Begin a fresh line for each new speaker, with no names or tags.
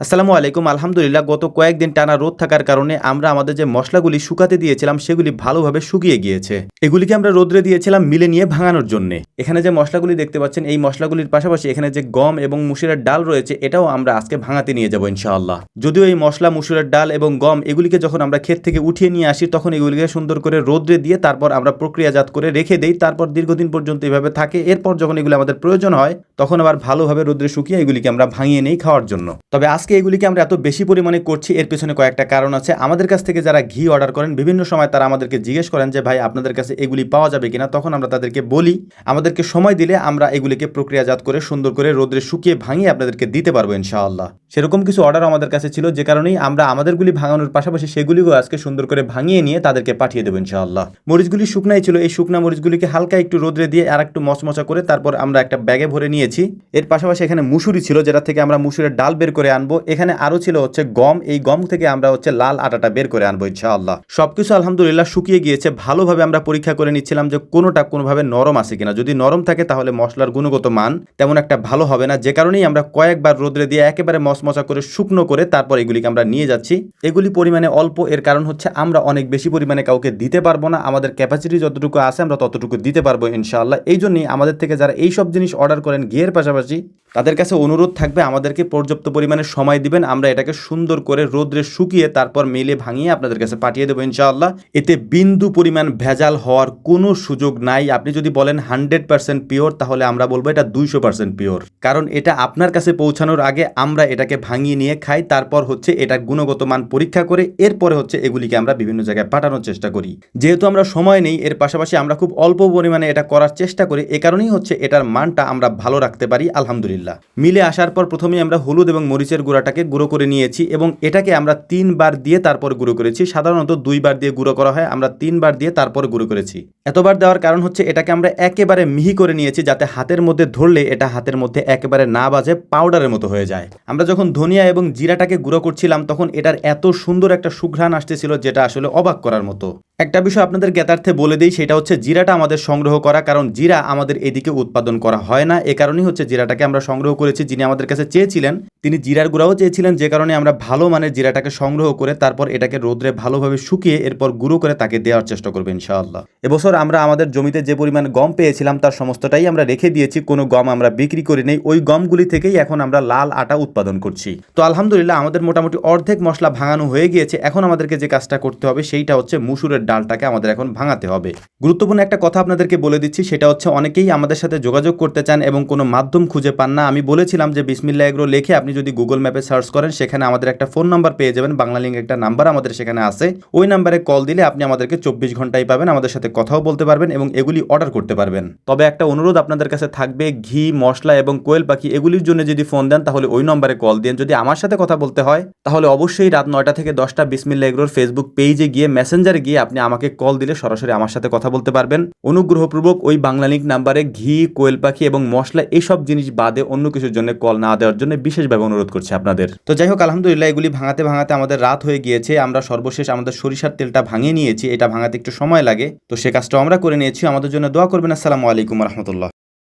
আসসালামু আলাইকুম। আলহামদুলিল্লাহ, গত কয়েকদিন টানা রোদ থাকার কারণে আমরা আমাদের যে মশলাগুলি শুকাতে দিয়েছিলাম, সেগুলি ভালোভাবে শুকিয়ে গিয়েছে। এগুলিকে আমরা রোদ্রে দিয়েছিলাম মিলে নিয়ে ভাঙানোর জন্য। এখানে যে মশলাগুলি দেখতে পাচ্ছেন, এই মশলাগুলির পাশাপাশি এখানে যে গম এবং মুসুরের ডাল রয়েছে, এটাও আমরা আজকে ভাঙাতে নিয়ে যাব ইনশাআল্লাহ। যদিও এই মশলা, মুসুরের ডাল এবং গম এগুলিকে যখন আমরা ক্ষেত থেকে উঠিয়ে নিয়ে আসি, তখন এগুলিকে সুন্দর করে রোদ্রে দিয়ে তারপর আমরা প্রক্রিয়াজাত করে রেখে দেই। তারপর দীর্ঘদিন পর্যন্ত এভাবে থাকে। এরপর যখন এগুলি আমাদের প্রয়োজন হয়, তখন আবার ভালোভাবে রোদ্রে শুকিয়ে এগুলিকে আমরা ভাঙিয়ে নেই খাওয়ার জন্য। তবে আজকে এগুলিকে আমরা এত বেশি পরিমাণে করছি, এর পেছনে কয়েকটা কারণ আছে। আমাদের কাছ থেকে যারা ঘি অর্ডার করেন, বিভিন্ন সময় তারা আমাদেরকে জিজ্ঞেস করেন যে, ভাই, আপনাদের কাছে এগুলি পাওয়া যাবে কিনা? তখন আমরা তাদেরকে বলি, আমাদেরকে সময় দিলে আমরা এগুলিকে প্রক্রিয়াজাত করে, সুন্দর করে রোদ্রে শুকিয়ে ভাঙিয়ে আপনাদেরকে দিতে পারব ইনশাআল্লাহ। সেরকম কিছু অর্ডার আমাদের কাছে ছিল, যে কারণেই আমরা আমাদেরগুলি ভাঙানোর পাশাপাশি সেগুলিও আজকে সুন্দর করে ভাঙিয়ে নিয়ে তাদেরকে পাঠিয়ে দেবো ইনশাআল্লাহ। মরিচগুলি শুকনাই ছিল, এই শুকনা মরিচগুলিকে হালকা একটু রোদ্রে দিয়ে আর একটু মচমচা করে তারপর আমরা একটা ব্যাগে ভরে নিয়েছি। এর পাশাপাশি এখানে মুসুরি ছিল, যেটা থেকে আমরা মুসুরের ডাল বের করে আনব। এখানে আরও ছিল হচ্ছে গম। এই গম থেকে আমরা হচ্ছে লাল আটাটা বের করে আনব ইনশাআল্লাহ। সবকিছু আলহামদুলিল্লাহ শুকিয়ে গিয়েছে। ভালোভাবে আমরা পরীক্ষা করে নিচ্ছিলাম যে কোনোটা কোনোভাবে নরম আছে কিনা। যদি নরম থাকে তাহলে মশলার গুণগত মান তেমন একটা ভালো হবে না। যে কারণেই আমরা কয়েকবার রোদ্রে দিয়ে একেবারে মচমচা করে, শুকনো করে তারপর এগুলিকে আমরা নিয়ে যাচ্ছি। এগুলি পরিমাণে অল্প, এর কারণ হচ্ছে আমরা অনেক বেশি পরিমাণে কাউকে দিতে পারব না। আমাদের ক্যাপাসিটি যতটুকু আছে আমরা ততটুকু দিতে পারব ইনশাআল্লাহ। এই জন্যই আমাদের থেকে যারা এইসব জিনিস অর্ডার করেন, ঘিয়ের পাশাপাশি তাদের কাছে অনুরোধ থাকবে, আমাদেরকে পর্যাপ্ত পরিমাণে সময় দিবেন, আমরা এটাকে সুন্দর করে রোদ্রে শুকিয়ে তারপর মেলে ভাঙিয়ে আপনাদের কাছে পাঠিয়ে দেবো ইনশাআল্লাহ। এতে বিন্দু পরিমাণ ভেজাল হওয়ার কোনো সুযোগ নাই। আপনি যদি বলেন হান্ড্রেড পার্সেন্ট পিওর, তাহলে আমরা বলব এটা দুইশো পার্সেন্ট পিওর। কারণ এটা আপনার কাছে পৌঁছানোর আগে আমরা এটাকে ভাঙিয়ে নিয়ে খাই, তারপর হচ্ছে এটা গুণগত মান পরীক্ষা করে এরপরে হচ্ছে এগুলিকে আমরা বিভিন্ন জায়গায় পাঠানোর চেষ্টা করি। যেহেতু আমরা সময় নেই, এর পাশাপাশি আমরা খুব অল্প পরিমাণে এটা করার চেষ্টা করি, এ কারণেই হচ্ছে এটার মানটা আমরা ভালো রাখতে পারি, আলহামদুলিল্লাহ। মিলে আসার পর প্রথমেই আমরা হলুদ এবং মরিচের গুঁড়াটাকে গুঁড়ো করে নিয়েছি এবং এটাকে আমরা তিনবার দিয়ে তারপর গুঁড়ো করেছি। সাধারণত দুইবার দিয়ে গুঁড়ো করা হয়, আমরা তিনবার দিয়ে তারপর গুঁড়ো করেছি। এতবার দেওয়ার কারণ হচ্ছে এটাকে আমরা একেবারে মিহি করে নিয়েছি যাতে হাতের মধ্যে ধরলে এটা হাতের মধ্যে একেবারে না বাজে, পাউডারের মতো হয়ে যায়। আমরা যখন ধনিয়া এবং জিরাটাকে গুঁড়ো করছিলাম, তখন এটার এত সুন্দর একটা সুঘ্রাণ আসতেছিল যেটা আসলে অবাক করার মতো। একটা বিষয় আপনাদের জ্ঞাতার্থে বলে দিই, সেটা হচ্ছে জিরাটা আমাদের সংগ্রহ করা, কারণ জিরা আমাদের এদিকে উৎপাদন করা হয় না। এ কারণেই হচ্ছে জিরাটাকে আমরা সংগ্রহ করেছি যিনি আমাদের কাছে চেয়েছিলেন তিনি জিরার গুঁড়াও চেয়েছিলেন, যে কারণে আমরা ভালো মানের জিরাটাকে সংগ্রহ করে তারপর এটাকে রোদ্রে ভালোভাবে শুকিয়ে এরপর গুঁড়ো করে তাকে দেওয়ার চেষ্টা করব ইনশাআল্লাহ। এবছর আমরা আমাদের জমিতে যে পরিমাণ গম পেয়েছিলাম, তার সমস্তটাই আমরা রেখে দিয়েছি, কোনো গম আমরা বিক্রি করি নেই। ওই গমগুলি থেকেই এখন আমরা লাল আটা উৎপাদন করছি। তো আলহামদুলিল্লাহ, আমাদের মোটামুটি অর্ধেক মশলা ভাঙানো হয়ে গিয়েছে। এখন আমাদেরকে যে কাজটা করতে হবে, সেইটা হচ্ছে মুসুরের ডালটাকে আমাদের এখন ভাঙাতে হবে। গুরুত্বপূর্ণ একটা কথা আপনাদেরকে বলে দিচ্ছি, সেটা হচ্ছে অনেকেই আমাদের সাথে যোগাযোগ করতে চান এবং কোনো মাধ্যম খুঁজে পান না। আমি বলেছিলাম যে বিসমিল্লা এগ্রো লিখে আপনি যদি গুগল ম্যাপে সার্চ করেন, সেখানে আমাদের একটা ফোন নাম্বার পেয়ে যাবেন। বাংলা লিঙ্ক একটা নাম্বার আমাদের সেখানে আছে। ওই নাম্বারে কল দিলে আপনি আমাদেরকে চব্বিশ ঘন্টায় পাবেন, আমাদের সাথে কথাও বলতে পারবেন এবং এগুলি অর্ডার করতে পারবেন। তবে একটা অনুরোধ আপনাদের কাছে থাকবে, ঘি, মশলা এবং কোয়েল পাখি এগুলির জন্য যদি ফোন দেন, তাহলে ওই নম্বরে কল দেন। যদি আমার সাথে কথা বলতে হয়, তাহলে অবশ্যই রাত নয়টা থেকে দশটা বিসমিল্লা এগ্রোর ফেসবুক পেজে গিয়ে মেসেঞ্জারে গিয়ে আপনি আমাকে কল দিলে সরাসরি আমার সাথে কথা বলতে পারবেন। অনুগ্রহপূর্বক ওই বাংলা লিঙ্ক নাম্বারে ঘি, কোয়েল পাখি এবং মশলা এসব জিনিস বাদে অন্য কিছুর জন্য কল না দেওয়ার জন্য বিশেষভাবে অনুরোধ করছি আপনাদের। তো যাই হোক, আলহামদুলিল্লাহ এগুলি ভাঙাতে ভাঙাতে আমাদের রাত হয়ে গিয়েছে। আমরা সর্বশেষ আমাদের সরিষার তেলটা ভাঙিয়ে নিয়েছি। এটা ভাঙাতে একটু সময় লাগে। তো সে কাজটা আমরা করে নিয়েছি। আমাদের জন্য দোয়া করবেন। আসসালামু আলাইকুম রহমতুল্লাহ।